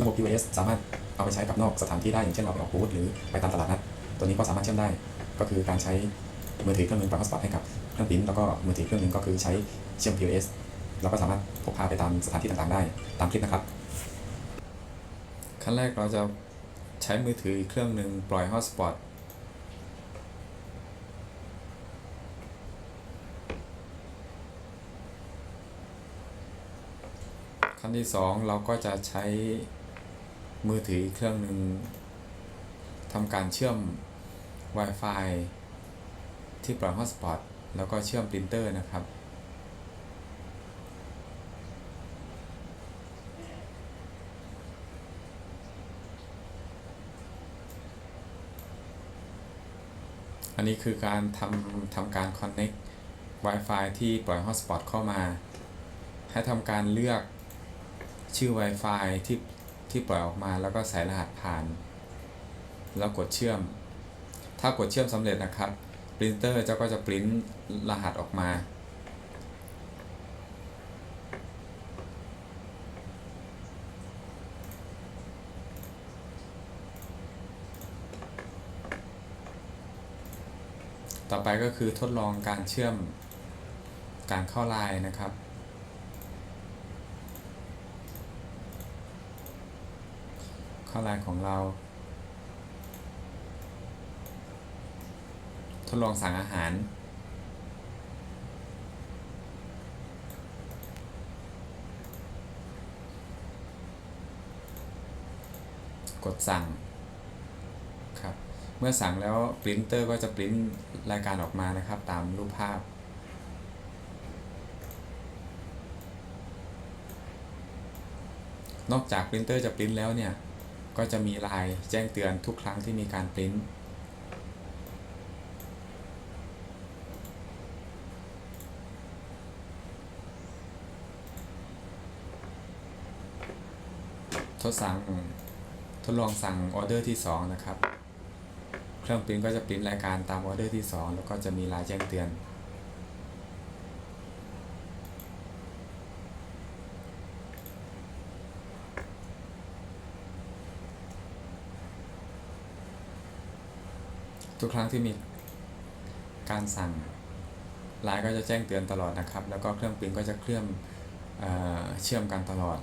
ระบบ POS สามารถเอาไปใช้กับนอกสถานที่ได้อย่างเช่นเราไปออกบูธหรือไปตามตลาดนัดตัวนี้ก็สามารถเชื่อมได้ ก็คือการใช้มือถือเครื่องหนึงปล่อยฮอสปอตให้กับเครื่องปริ้นแล้วก็มือถือเครื่องหนึงก็คือใช้เชื่อม POS เราก็สามารถพกพาไปตามสถานที่ต่างๆได้ตามคลิปนะครับ ขั้นแรกเราจะใช้มือถืออีกเครื่องหนึ่งปล่อยฮอตสปอตขั้นที่สองเราก็จะใช้ มือถืออีกเครื่องหนึ่งทำการเชื่อม Wi-Fi ที่ปล่อยฮอตสปอตแล้วก็เชื่อมปรินเตอร์นะครับ อันนี้คือการทำทำการ Connect Wi-Fi ที่ปล่อย Hotspot เข้ามา ให้ทำการเลือกชื่อ Wi-Fi ที่ ที่ปล่อยออกมาแล้วก็ใส่รหัสผ่าน แล้วกดเชื่อม ถ้ากดเชื่อมสำเร็จนะครับปรินเตอร์จะก็จะปริ้นรหัสออกมา ต่อไปก็คือทดลองการเชื่อมการเข้าไลน์นะครับ ข้าไลน์ของเรา ทดลองสั่งอาหาร กดสั่งครับ เมื่อสั่งแล้วปรินเตอร์ก็จะปริ้นรายการออกมานะครับ ตามรูปภาพนอกจากปรินเตอร์จะปริ้นแล้วเนี่ย ก็จะมีลน์แจ้งเตือนทุกครั้งที่มีการปริ้นทดสั่งทดลองสั่งออเดอร์ที่ 2 นะครับ เครื่องปริ้นก็จะปริ้นรายการตามออเดอร์ที่ 2 แล้วก็จะมีรายแจ้งเตือน ทุกครั้งที่มีการสั่งไลน์ก็จะแจ้งเตือนตลอดนะครับ แล้วก็เครื่องปริ้นก็จะเคลื่อนเเชื่อมกันตลอด